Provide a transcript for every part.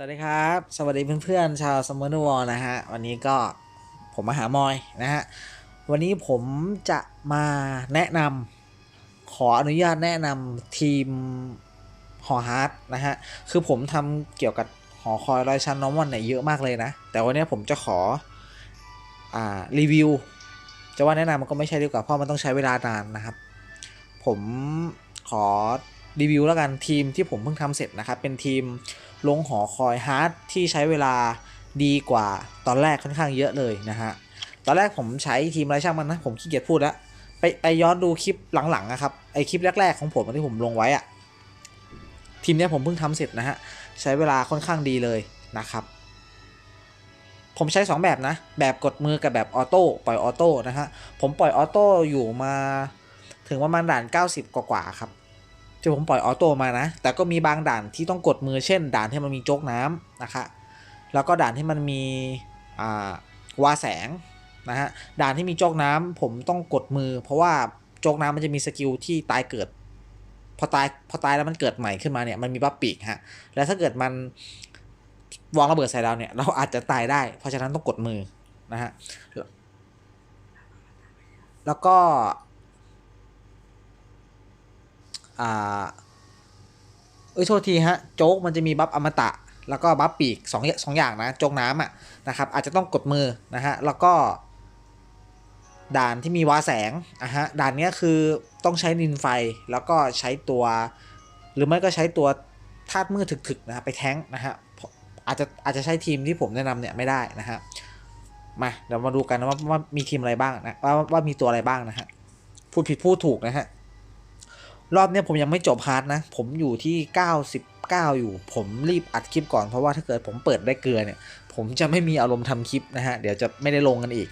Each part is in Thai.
สวัสดีครับ สวัสดีเพื่อนๆชาวสมอร์นวอลนะฮะ วันนี้ก็ผมมาหามอยนะฮะ วันนี้ผมจะมาแนะนำขออนุญาตแนะนำทีมหอฮาร์ดนะฮะ คือผมทำเกี่ยวกับหอคอยร้อยชั้นน้องวันเนี่ยเยอะมากเลยนะ แต่วันนี้ผมจะขออ่ารีวิว จะว่าแนะนำมันก็ไม่ใช่ดีกว่าเพราะมันต้องใช้เวลานานนะครับ ผมขอรีวิวแล้วกันทีมที่ผมเพิ่งทำเสร็จนะครับ เป็นทีม ลงหอคอยฮาร์ดที่ใช้เวลาดีกว่าตอนแรกค่อนข้างเยอะเลยนะฮะ ตอนแรกผมใช้ทีมไรช่างมันนะ ผมขี้เกียจพูดแล้ว ไปไปย้อนดูคลิปหลังๆนะครับ ไอคลิปแรกๆของผมที่ผมลงไว้อะทีมนี้ผมเพิ่งทำเสร็จนะฮะ ใช้เวลาค่อนข้างดีเลยนะครับ ผมใช้ 2 แบบนะ แบบกดมือกับแบบออโต้ปล่อยออโต้นะฮะ ผมปล่อยออโต้อยู่มาถึงประมาณด่าน 90 กว่าๆครับ ที่ผมปล่อยออโต้มานะ แต่ก็มีบางด่านที่ต้องกดมือเช่น ด่านที่มันมีโจกน้ำนะคะแล้วก็ด่านที่มันมีอ่าวาแสงนะฮะด่านที่มีโจกน้ำผมต้องกดมือ เพราะว่าโจกน้ำมันจะมีสกิลที่ตายเกิด พอตายพอตายแล้วมันเกิดใหม่ขึ้นมาเนี่ยมันมีบัฟปีกฮะแล้วถ้าเกิดมันวางระเบิดใส่เราเนี่ยเราอาจจะตายได้ เพราะฉะนั้นต้องกดมือนะฮะแล้วก็ อ่าเอ้ยโทษทีฮะโจ๊กมันจะมีบัฟอมตะ แล้วก็บัฟปีกสองสองอย่างนะโจ๊กน้ำอะนะครับอาจจะต้องกดมือนะฮะแล้วก็ด่านที่มีวาแสงอะฮะด่านนี้คือต้องใช้นินไฟแล้วก็ใช้ตัว หรือไม่ก็ใช้ตัวธาตุมืดถึกๆนะฮะไปแท้งนะฮะอาจจะอาจจะใช้ทีมที่ผมแนะนำเนี่ยไม่ได้นะฮะมาเดี๋ยวมาดูกันนะว่าว่ามีทีมอะไรบ้างนะว่าว่ามีตัวอะไรบ้างนะฮะพูดผิดพูดถูกนะฮะ รอบนี้ผมยังไม่จบฮาร์ดนะ ผมอยู่ที่ 99 อยู่ ผมรีบอัดคลิปก่อนเพราะว่าถ้าเกิดผมเปิดได้เกลือเนี่ย ผมจะไม่มีอารมณ์ทำคลิปนะฮะ เดี๋ยวจะไม่ได้ลงกันอีก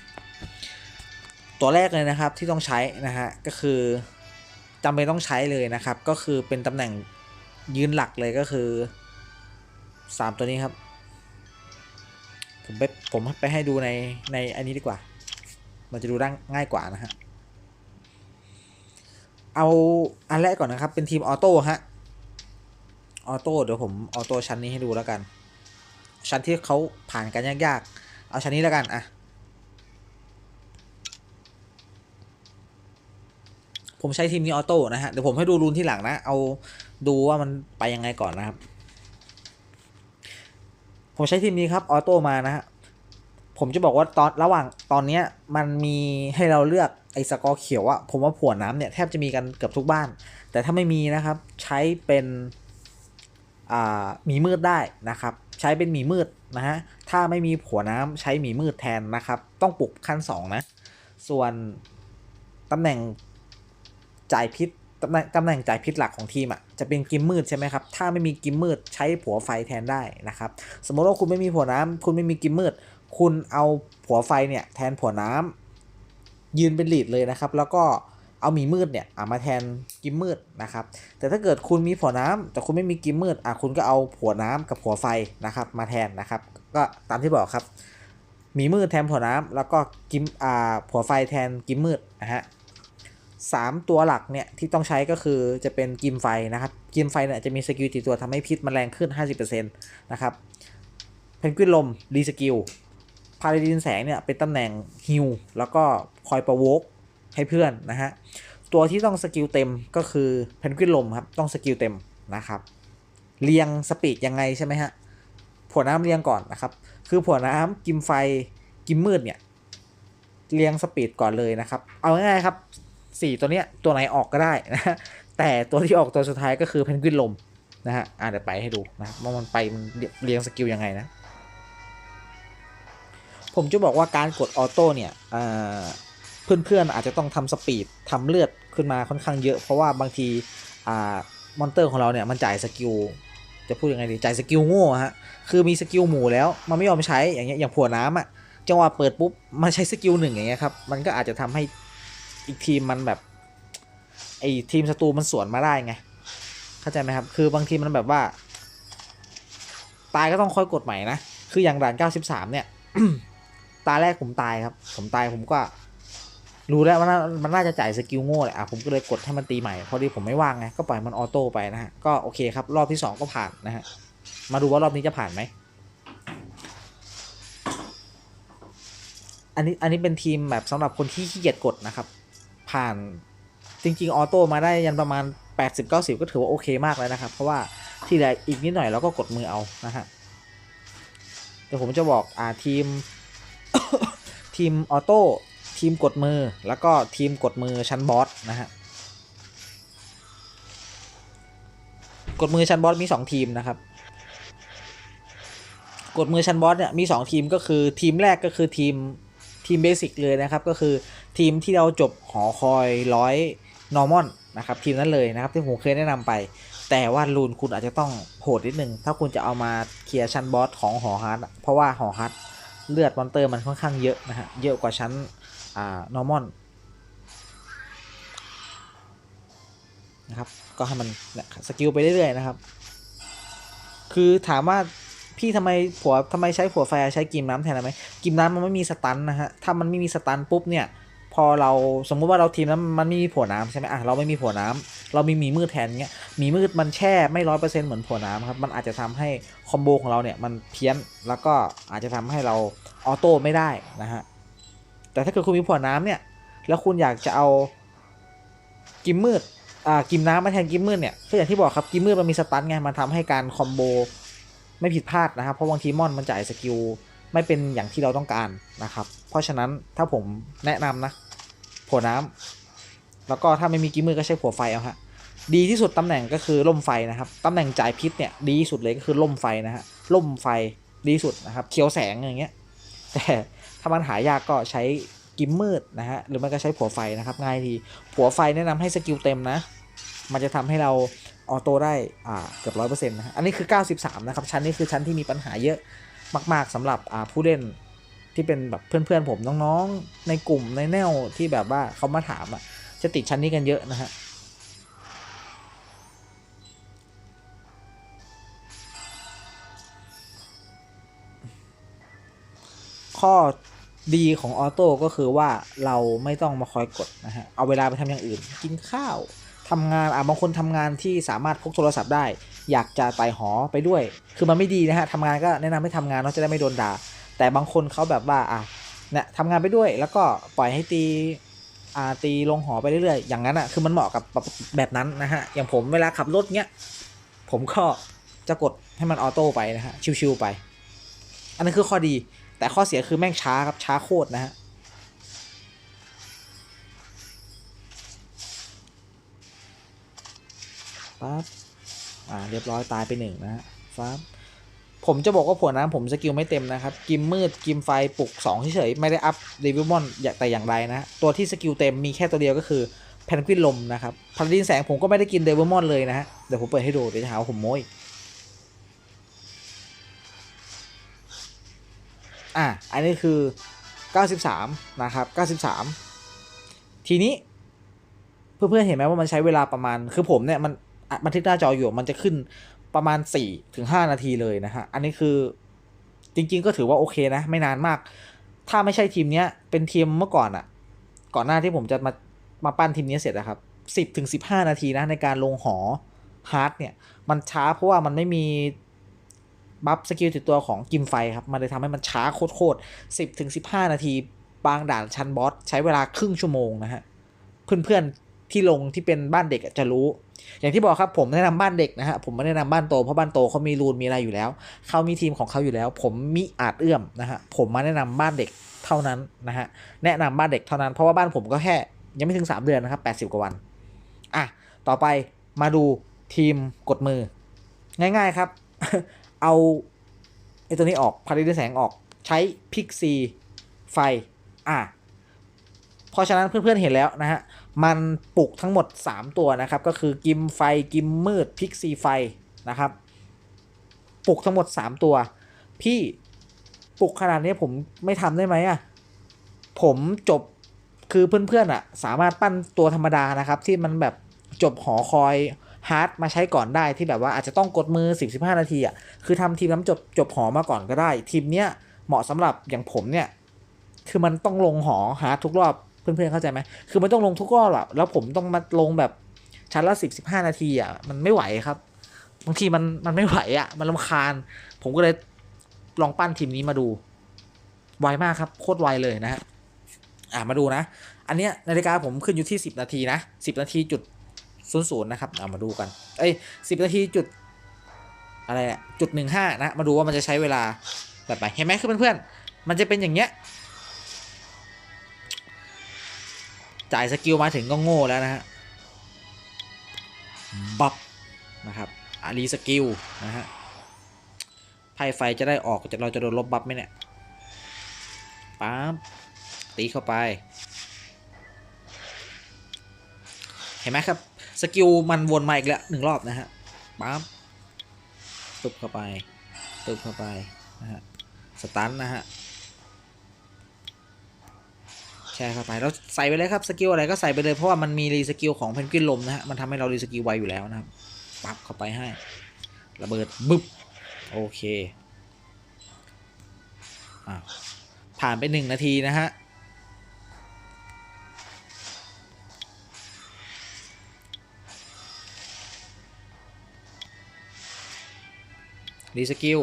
ตัวแรกเลยนะครับที่ต้องใช้นะฮะ ก็คือจำเป็นต้องใช้เลยนะครับ ก็คือเป็นตำแหน่งยืนหลักเลยก็คือ 3 ตัวนี้ครับ ผมไปผมไปให้ดูในในอันนี้ดีกว่า มันจะดูได้ง่ายกว่านะฮะ เอาอันแรกก่อนนะครับ เป็นทีมออโต้ฮะ ออโต้เดี๋ยวผมออโต้ชั้นนี้ให้ดูแล้วกัน ชั้นที่เขาผ่านกันยากๆ เอาชั้นนี้แล้วกันอะผมใช้ทีมนี้ออโต้นะฮะ เดี๋ยวผมให้ดูรูนที่หลังนะ เอาดูว่ามันไปยังไงก่อนนะครับ ผมใช้ทีมนี้ครับออโต้มานะฮะ ผมจะบอกว่าตอนระหว่างตอนเนี้ยมันมีให้เราเลือก ไอ้สกอร์เขียวอะผมว่าผัวน้ำเนี่ยแทบจะมีกันเกือบทุกบ้าน แต่ถ้าไม่มีนะครับใช้เป็นอ่าหมีมืดได้นะครับ ใช้เป็นหมีมืดนะฮะถ้าไม่มีผัวน้ำใช้หมีมืดแทนนะครับ ต้องปลุกขั้น2นะส่วนตำแหน่งจ่ายพิษตำแหน่งตำแหน่งจ่ายพิษหลักของทีมอะจะเป็นกิมมืดใช่ไหมครับ ถ้าไม่มีกิมมืดใช้ผัวไฟแทนได้นะครับ สมมติว่าคุณไม่มีผัวน้ำคุณไม่มีกิมมืด คุณเอาผัวไฟเนี่ยแทนผัวน้ำ ยืนเป็นลีดเลยนะครับ แล้วก็เอาหมีมืดเนี่ยอะมาแทนกิมมืดนะครับ แต่ถ้าเกิดคุณมีผัวน้ำแต่คุณไม่มีกิมมืดอะคุณก็เอาผัวน้ำกับผัวไฟนะครับ มาแทนนะครับ ก็ตามที่บอกครับหมีมืดแทนผัวน้ำแล้วก็กิมอ่าผัวไฟแทนกิมมืดนะฮะสามตัวหลักเนี่ยที่ต้องใช้ก็คือจะเป็นกิมไฟนะครับ กิมไฟเนี่ยจะมีสกิลตีตัวทำให้พิษมันแรงขึ้น 50%นะครับเพนกวินลมรีสกิลพาราดินแสงเนี่ยเป็นตำแหน่งฮิลแล้วก็ คอยประวกให้เพื่อนนะฮะ ตัวที่ต้องสกิลเต็มก็คือเพนกวินลมครับ ต้องสกิลเต็มนะครับ เรียงสปีดยังไงใช่ไหมฮะผัวน้ำเรียงก่อนนะครับ คือผัวน้ำกิมไฟกิมมืดเนี่ยเรียงสปีดก่อนเลยนะครับ เอาง่ายๆครับสี่ตัวเนี้ยตัวไหนออกก็ได้นะฮะแต่ตัวที่ออกตัวสุดท้ายก็คือเพนกวินลมนะฮะอ่าเดี๋ยวไปให้ดูนะว่ามันไปมันเรียงสกิลยังไงนะ ผมจะบอกว่าการกดออโต้เนี่ยอ่า เพื่อนๆอาจจะต้องทำสปีดทำเลือดขึ้นมาค่อนข้างเยอะ เพราะว่าบางทีมอนเตอร์ของเราเนี่ยมันจ่ายสกิลจะพูดยังไงดีจ่ายสกิลโง่ฮะคือมีสกิลหมู่แล้วมันไม่ยอมใช้อย่างเงี้ยอย่างผัวน้ำอะ่ะจังหวะเปิดปุ๊บมันใช้สกิลหนึ่งอย่างเงี้ยครับมันก็อาจจะทำให้อีกทีมมันแบบไอ้ทีมศัตรูมันสวนมาได้ไงเข้าใจไหมครับ คือบางทีมันแบบว่า ตายก็ต้องค่อยกดใหม่นะ คืออย่างด่าน 93 เนี่ย ตาแรกผมตายครับ ผมตายผมก็ รู้แล้วว่ามันน่าจะจ่ายสกิลโง่แหละอะผมก็เลยกดให้มันตีใหม่พอดีผมไม่ว่างไงก็ปล่อยมันออโต้ไปนะฮะก็โอเคครับรอบที่ 2 ก็ผ่านนะฮะมาดูว่ารอบนี้จะผ่านไหมอันนี้อันนี้เป็นทีมแบบสำหรับคนที่ขี้เกียจกดนะครับ ผ่านจริง ๆ ออโต้มาได้ยันประมาณ 80-90 ก็ถือว่าโอเคมากแล้วนะครับ เพราะว่าที่เหลืออีกนิดหน่อยเราก็กดมือเอานะฮะเดี๋ยวผมจะบอกอ่าทีมทีมออโต้ ทีมกดมือแล้วก็ทีมกดมือชั้นบอสนะฮะกดมือชั้นบอสมี 2 ทีมนะครับ กดมือชั้นบอสเนี่ยมี 2 ทีมก็คือทีมแรกก็คือทีมทีมเบสิกเลยนะครับ ก็คือทีมที่เราจบหอคอยร้อยนอร์มอนนะครับทีมนั้นเลยนะครับที่ผมเคยแนะนำไป แต่ว่ารูนคุณอาจจะต้องโหดนิดนึงถ้าคุณจะเอามาเคลียร์ชั้นบอสของหอฮาร์ดเพราะว่าหอฮาร์ด เลือดมอนเตอร์มันค่อนข้างเยอะนะฮะ เยอะกว่าชั้นอ่านอร์มอนนะครับ ก็ให้มันเนี่ยสกิลไปเรื่อยๆนะครับ คือถามว่าพี่ทำไมผัวทำไมใช้ผัวไฟใช้กิมน้ำแทนได้ไหมกิมน้ำมันไม่มีสตันนะฮะ ถ้ามันไม่มีสตันปุ๊บเนี่ย พอเราสมมุติว่าเราทีมนั้นมันไม่มีผัวน้ำใช่ไหมอะเราไม่มีผัวน้ำเรามีหมีมืดแทนเงี้ยหมีมืดมันแช่ไม่ร้อยเปอร์เซ็นต์เหมือนผัวน้ำครับมันอาจจะทำให้คอมโบของเราเนี่ยมันเพี้ยนแล้วก็อาจจะทำให้เราออโต้ไม่ได้นะฮะแต่ถ้าเกิดคุณมีผัวน้ำเนี่ยแล้วคุณอยากจะเอากิมมืดอ่ากิมน้ำมาแทนกิมมืดเนี่ยก็อย่างที่บอกครับกิมมืดมันมีสตันไงมันทำให้การคอมโบไม่ผิดพลาดนะครับเพราะบางทีมอนมันจ่ายสกิลไม่เป็นอย่างที่เราต้องการนะครับ เพราะฉะนั้นถ้าผมแนะนำนะ ผัวน้ำแล้วก็ถ้าไม่มีกิมมือก็ใช้ผัวไฟเอาฮะดีที่สุดตำแหน่งก็คือล่มไฟนะครับตำแหน่งจ่ายพิษเนี่ยดีที่สุดเลยก็คือล่มไฟนะฮะล่มไฟดีที่สุดนะครับเขียวแสงอย่างเงี้ยแต่ถ้ามันหายากก็ใช้กิมมืดนะฮะหรือไม่ก็ใช้ผัวไฟนะครับง่ายทีผัวไฟแนะนำให้สกิลเต็มนะ มันจะทำให้เราออโต้ได้อ่าเกือบร้อยเปอร์เซ็นต์นะฮะอันนี้คือ 93 นะครับชั้นนี้คือชั้นที่มีปัญหาเยอะมาก ๆสำหรับอ่าผู้เล่น ที่เป็นแบบเพื่อนๆผมน้องๆในกลุ่มในแนวที่แบบว่าเขามาถามอะจะติดชั้นนี้กันเยอะนะฮะข้อดีของออโต้ก็คือว่าเราไม่ต้องมาคอยกดนะฮะ เอาเวลาไปทำอย่างอื่น กินข้าวทำงานอะบางคนทำงานที่สามารถพกโทรศัพท์ได้ อยากจะไต่หอไปด้วย คือมันไม่ดีนะฮะทำงานก็แนะนำให้ทำงานเนาะจะได้ไม่โดนด่า แต่บางคนเขาแบบว่าอะเนี่ยทำงานไปด้วยแล้วก็ปล่อยให้ตีอ่าตีลงหอไปเรื่อยๆอย่างนั้นอะคือมันเหมาะกับแบบแบบนั้นนะฮะอย่างผมเวลาขับรถเนี้ยผมก็จะกดให้มันออโต้ไปนะฮะชิวๆไป อันนั้นคือข้อดี แต่ข้อเสียคือแม่งช้าครับช้าโคตรนะฮะปั๊บอ่าเรียบร้อยตายไปหนึ่งนะฮะฟ้าบ ผมจะบอกว่าผัวน้ำผมสกิลไม่เต็มนะครับ กิมมืดกิมไฟปลุก2เฉยๆไม่ได้อัพเดวิลมอนแต่อย่างใดนะตัวที่สกิลเต็มมีแค่ตัวเดียวก็คือแพนกวินลมนะครับพาราดินแสงผมก็ไม่ได้กินเดวิลมอนเลยนะฮะเดี๋ยวผมเปิดให้ดูเดี๋ยวจะหาว่าผมโม้ยอะอันนี้คือ 93 นะครับ 93 ทีนี้ เพื่อนๆเห็นไหมว่ามันใช้เวลาประมาณคือผมเนี่ยมันบันทึกหน้าจออยู่มันจะขึ้น ประมาณ4ถึง5นาทีเลยนะฮะ อันนี้คือจริง ๆ ก็ถือว่าโอเคนะ ไม่นานมาก ถ้าไม่ใช่ทีมเนี้ย เป็นทีมเมื่อก่อนอะก่อนหน้าที่ผมจะมามาปั้นทีมนี้เสร็จนะครับ10ถึง15 นาทีนะในการลงหอฮาร์ดเนี่ย มันช้าเพราะว่ามันไม่มีบัฟสกิลติดตัวของกิมไฟครับ มันเลยทำให้มันช้าโคตรๆ10ถึง15 นาที บางด่านชั้นบอสใช้เวลาครึ่งชั่วโมงนะฮะ เพื่อนๆ ที่ลงที่เป็นบ้านเด็กจะรู้ อย่างที่บอกครับผมแนะนำบ้านเด็กนะฮะผมไม่แนะนำบ้านโตเพราะบ้านโตเขามีรูนมีอะไรอยู่แล้วเขามีทีมของเขาอยู่แล้ว ผมมิอาจเอื้อมนะฮะผมมาแนะนำบ้านเด็กเท่านั้นนะฮะแนะนำบ้านเด็กเท่านั้นเพราะว่าบ้านผมก็แค่ยังไม่ถึง 3 เดือนนะครับ 80 กว่าวันอะต่อไปมาดูทีมกดมือ ง่ายๆครับ เอาไอตัวนี้ออกพาริดแสงออกใช้พิกซีไฟ อะ เพราะฉะนั้นเพื่อนๆเห็นแล้วนะฮะ มันปลุกทั้งหมด 3 ตัวนะครับ ก็คือกิมไฟกิมมืดพิกซีไฟนะครับ ปลุกทั้งหมด 3 ตัว พี่ปลุกขนาดนี้ผมไม่ทำได้ไหมอะ ผมจบคือเพื่อนๆอะ สามารถปั้นตัวธรรมดานะครับ ที่มันแบบจบหอคอยฮาร์ดมาใช้ก่อนได้ที่แบบว่าอาจจะต้องกดมือ 10-15 นาทีอะคือทำทีมน้ำจบจบหอมาก่อนก็ได้ ทีมเนี้ยเหมาะสำหรับอย่างผมเนี่ย คือมันต้องลงหอฮาร์ดทุกรอบ เพื่อนๆเข้าใจไหมคือมันต้องลงทุกรอบอแล้วผมต้องมาลงแบบชั้นละสิบสิบห้านาทีอะมันไม่ไหวครับบางทีมันมันไม่ไหวอะมันลำคาญ ผมก็เลยลองปั้นทีมนี้มาดูไวมากครับโคตรไวเลยนะฮะอ่ามาดูนะ อันเนี้ยนาฬิกาผมขึ้นอยู่ที่สิบนาทีนะสิบนาทีจุดศูนย์ศูนย์นะครับเอามาดูกันเอ้ยสิบนาทีจุดอะไรอะจุดหนึ่งห้านะ มาดูว่ามันจะใช้เวลาแบบไหนเห็นไหมคือเพื่อนๆมันจะเป็นอย่างเงี้ย จ่ายสกิลมาถึงก็โง่แล้วนะฮะบัฟนะครับอารีสกิลนะฮะไพ่ไฟจะได้ออกจะเราจะโดนลบบัฟไหมเนี่ยปั๊บตีเข้าไป เห็นไหมครับ สกิลมันวนมาอีกแล้วหนึ่งรอบนะฮะปั๊บตุบเข้าไปตุบเข้าไปนะฮะสตันนะฮะ แช่เข้าไปแล้วใส่ไปเลยครับสกิลอะไรก็ใส่ไปเลยเพราะว่ามันมีรีสกิลของเพนกวินลมนะฮะมันทำให้เรารีสกิลไวอยู่แล้วนะครับปั๊บเข้าไปให้ ระเบิดบึ๊บโอเคอะผ่านไปหนึ่งนาทีนะฮะรีสกิล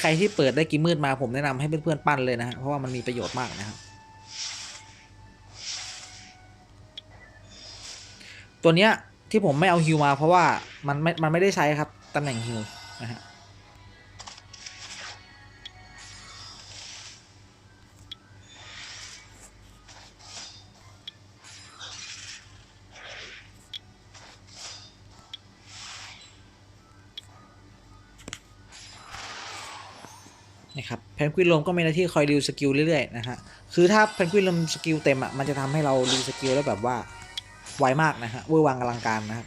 ใครๆที่เปิดได้กิมมืดมาผมแนะนำให้เพื่อนๆปั้นเลยนะฮะเพราะว่ามันมีประโยชน์มากนะครับ ตัวเนี้ยที่ผมไม่เอาฮิวมาเพราะว่ามันไม่มันไม่ได้ใช้ครับตำแหน่งฮิวนะฮะ พนกวินลมก็มีหน้าที่คอยรีวสกิลเรื่อยๆนะฮะ คือถ้าเพนกวินลมสกิลเต็มอะ มันจะทำให้เรารีวสกิลแล้วแบบว่าไวมากนะฮะเวอร์วังอลังการนะครับ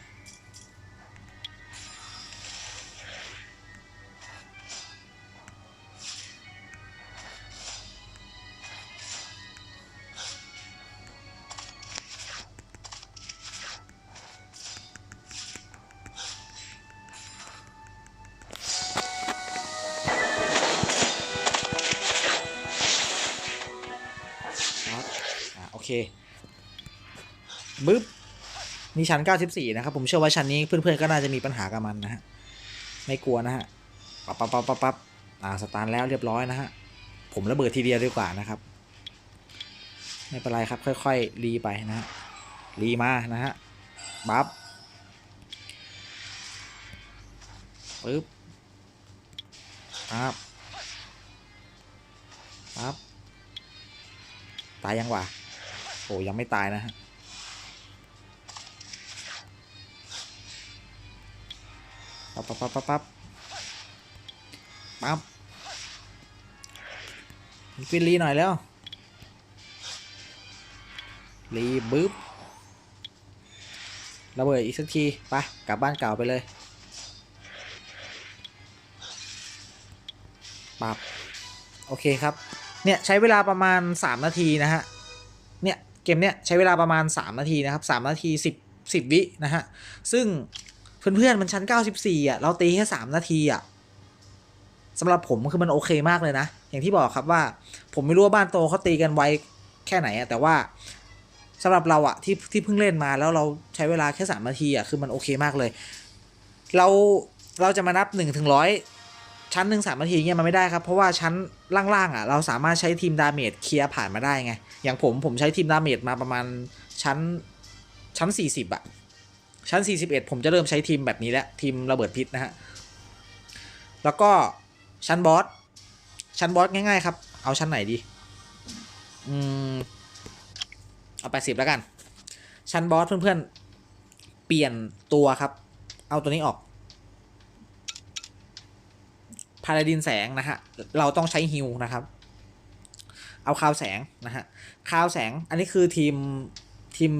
บึ๊บนี่ชั้น 94 นะครับ ผมเชื่อว่าชั้นนี้เพื่อนๆก็น่าจะมีปัญหากับมันนะฮะ ไม่กลัวนะฮะ ปั๊บปั๊บปั๊บปั๊บปั๊บอ่าสตาร์ทแล้วเรียบร้อยนะฮะ ผมระเบิดทีเดียวดีกว่านะครับ ไม่เป็นไรครับ ค่อยๆรีไปนะฮะ รีมานะฮะ บัฟปึ๊บปั๊บปั๊บตายยังวะ โอ้ยังไม่ตายนะฮะปั๊บปั๊บปั๊บปั๊บปั๊บปั๊บฟินรีหน่อยแล้ว รีบึ๊บระเบิดอีกสักทีไปกลับบ้านเก่าไปเลยปั๊บโอเคครับ เนี่ย ใช้เวลาประมาณ 3 นาทีนะฮะ เนี่ย เกมเนี้ยใช้เวลาประมาณ 3 นาทีนะครับ3นาที 10 10 วินะฮะ ซึ่งเพื่อนๆมันชั้น 94อะเราตีแค่ 3 นาทีอะสำหรับผมคือมันโอเคมากเลยนะ อย่างที่บอกครับว่า ผมไม่รู้ว่าบ้านโตเขาตีกันไวแค่ไหนอะแต่ว่าสำหรับเราอะที่ที่เพิ่งเล่นมาแล้วเราใช้เวลาแค่3นาทีอะคือมันโอเคมากเลย เราเราจะมานับ1ถึงร้อยชั้นหนึ่งสามนาทีเงี้ยมันไม่ได้ครับ เพราะว่าชั้นล่างๆอะเราสามารถใช้ทีมดาเมจเคลียร์ผ่านมาได้ไง อย่างผมผมใช้ทีมดาเมจมาประมาณชั้นชั้น 40อะชั้น 41 ผมจะเริ่มใช้ทีมแบบนี้แล้วทีมระเบิดพิษนะฮะ แล้วก็ชั้นบอสชั้นบอสง่ายๆครับ เอาชั้นไหนดี อืม เอา80แล้วกัน ชั้นบอสเพื่อนๆ เปลี่ยนตัวครับ เอาตัวนี้ออก พาราดินแสงนะฮะ เราต้องใช้ฮิวนะครับ เอาคาวแสงนะฮะคาวแสงอันนี้คือทีมทีม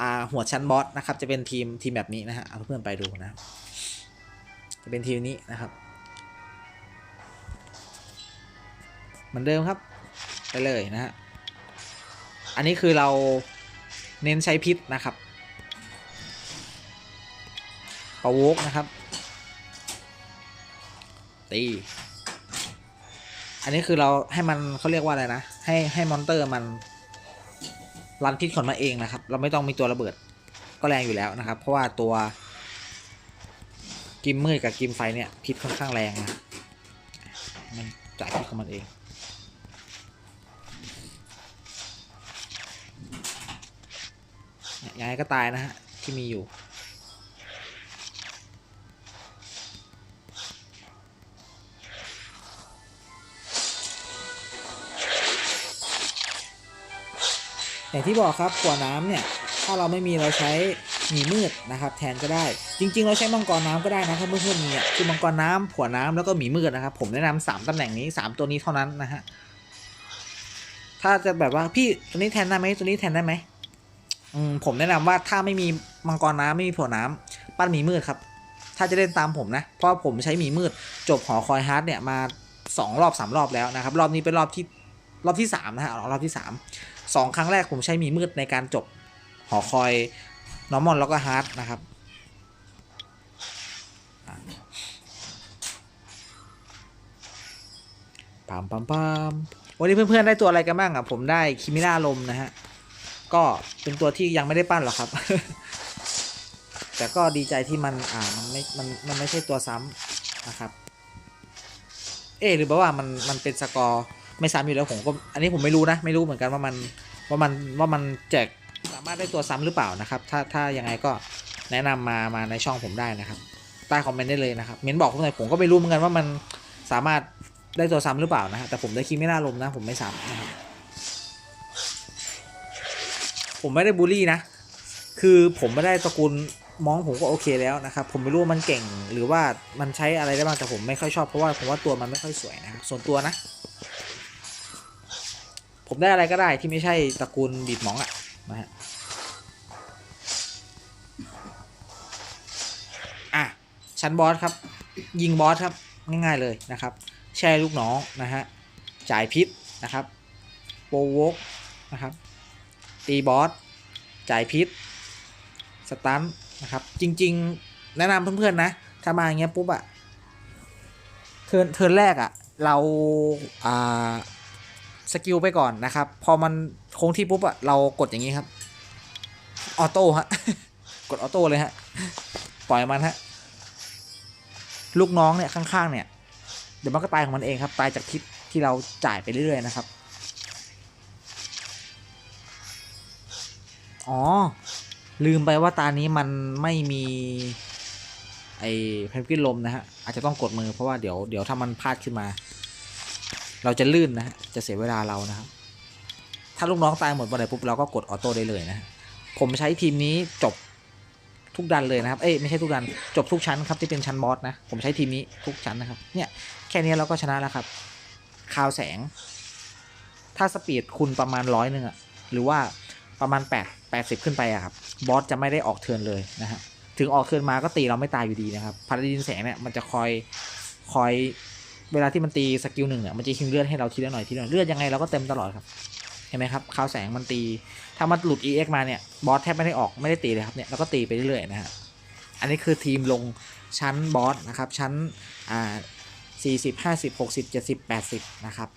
อ่าหัวชั้นบอสนะครับ จะเป็นทีมทีมแบบนี้นะฮะเอาเพื่อนไปดูนะ จะเป็นทีมนี้นะครับ เหมือนเดิมครับ ไปเลยนะฮะอันนี้คือเราเน้นใช้พิษนะครับประโวกนะครับ ตี อันนี้คือเราให้มันเขาเรียกว่าอะไรนะ ให้ให้มอนเตอร์มันรันพิษของมันเองนะครับ เราไม่ต้องมีตัวระเบิดก็แรงอยู่แล้วนะครับ เพราะว่าตัวกิมมืดกับกิมไฟเนี่ยพิษค่อนข้างแรงนะมันจ่ายพิษของมันเองยังไงก็ตายนะฮะที่มีอยู่ อย่างที่บอกครับขวดน้ำเนี่ยถ้าเราไม่มีเราใช้หมีมืดนะครับ แทนก็ได้ จริง ๆ เราใช้มังกรน้ำก็ได้นะถ้าเพื่อนๆมีอะคือมังกรน้ำผัวน้ำแล้วก็หมีมืดนะครับ ผมแนะนำสามตำแหน่งนี้สามตัวนี้เท่านั้นนะฮะถ้าจะแบบว่าพี่ตัวนี้แทนได้ไหมตัวนี้แทนได้ไหมอืมผมแนะนำว่าถ้าไม่มีมังกรน้ำไม่มีผัวน้ำปั้นหมีมืดครับ ถ้าจะเล่นตามผมนะ เพราะผมใช้หมีมืด จบหอคอยฮาร์ดเนี่ยมาสองรอบสามรอบแล้วนะครับ รอบนี้เป็นรอบที่รอบที่สามนะฮะรอบที่สามสองครั้งแรกผมใช้มีมืดในการจบหอคอยนอร์มอนแล้วก็ฮาร์ดนะครับปามปามปามวันนี้เพื่อนๆได้ตัวอะไรกันบ้างอะผมได้คิมิล่าลมนะฮะ ก็เป็นตัวที่ยังไม่ได้ปั้นหรอกครับ แต่ก็ดีใจที่มันอ่ามันไม่มันมันไม่ใช่ตัวซ้ำนะครับ เอหรือว่ามันมันเป็นสกอร์ ไม่ซ้ำอยู่แล้วผมก็อันนี้ผมไม่รู้นะ ไม่รู้เหมือนกันว่ามันว่ามันว่ามันแจกสามารถได้ตัวซ้ำหรือเปล่านะครับ ถ้าถ้ายังไงก็แนะนำมามาในช่องผมได้นะครับใต้คอมเมนต์ได้เลยนะครับเม้นบอกผมหน่อยผมก็ไม่รู้เหมือนกันว่ามันสามารถได้ตัวซ้ำหรือเปล่านะฮะแต่ผมได้คิดไม่น่าลมนะผมไม่ซ้ำนะครับผมไม่ได้บูลลี่นะ คือผมไม่ได้ตระกูลมองผมก็โอเคแล้วนะครับ ผมไม่รู้มันเก่งหรือว่ามันใช้อะไรได้บ้างแต่ผมไม่ค่อยชอบเพราะว่าผมว่าตัวมันไม่ค่อยสวยนะครับส่วนตัวนะ ผมได้อะไรก็ได้ที่ไม่ใช่ตระกูลบีดหมองอะนะฮะอะชั้นบอสครับ ยิงบอสครับง่ายๆเลยนะครับ แช่ลูกน้องนะฮะจ่ายพิษนะครับโปรวกนะครับ ตีบอสจ่ายพิษสตันนะครับ จริง ๆ แนะนำเพื่อนๆนะ ถ้ามาอย่างเงี้ยปุ๊บอะเทิร์นเทิร์นแรกอะเราอ่า สกิลไปก่อนนะครับ พอมันโค้งที่ปุ๊บอะเรากดอย่างนี้ครับออโต้ฮะกดออโต้เลยฮะปล่อยมันฮะลูกน้องเนี่ยข้างๆเนี่ย เดี๋ยวมันก็ตายของมันเองครับ ตายจากพิษที่เราจ่ายไปเรื่อยๆนะครับ อ๋อ ลืมไปว่าตานี้มันไม่มีไอเพนกวินลมนะฮะอาจจะต้องกดมือเพราะว่าเดี๋ยวเดี๋ยวถ้ามันพลาดขึ้นมา เราจะลื่นนะฮะจะเสียเวลาเรานะครับถ้าลูกน้องตายหมดวันไหนปุ๊บเราก็กดออโต้ได้เลยนะฮะผมใช้ทีมนี้จบทุกดันเลยนะครับ เอ้ยไม่ใช่ทุกดันจบทุกชั้นครับที่เป็นชั้นบอสนะ ผมใช้ทีมนี้ทุกชั้นนะครับ เนี่ยแค่นี้เราก็ชนะแล้วครับคาวแสง ถ้าสปีดคุณประมาณร้อยหนึ่งอะหรือว่าประมาณ 8 80 ขึ้นไปอะครับบอสจะไม่ได้ออกเทินเลยนะฮะถึงออกเทินมาก็ตีเราไม่ตายอยู่ดีนะครับพาราดินแสงเนี่ยมันจะคอยคอย เวลาที่มันตีสกิลหนึ่งเนี่ยมันจะคิงเลือดให้เราทีละหน่อยทีละหน่อยเลือดยังไงเราก็เต็มตลอดครับเห็นไหมครับคาวแสงมันตี ถ้ามันหลุด EX มาเนี่ยบอสแทบไม่ได้ออกไม่ได้ตีเลยครับเนี่ยเราก็ตีไปเรื่อยๆนะฮะอันนี้คือทีมลงชั้นบอสนะครับชั้นอ่า40 50 60 70 80 นะครับ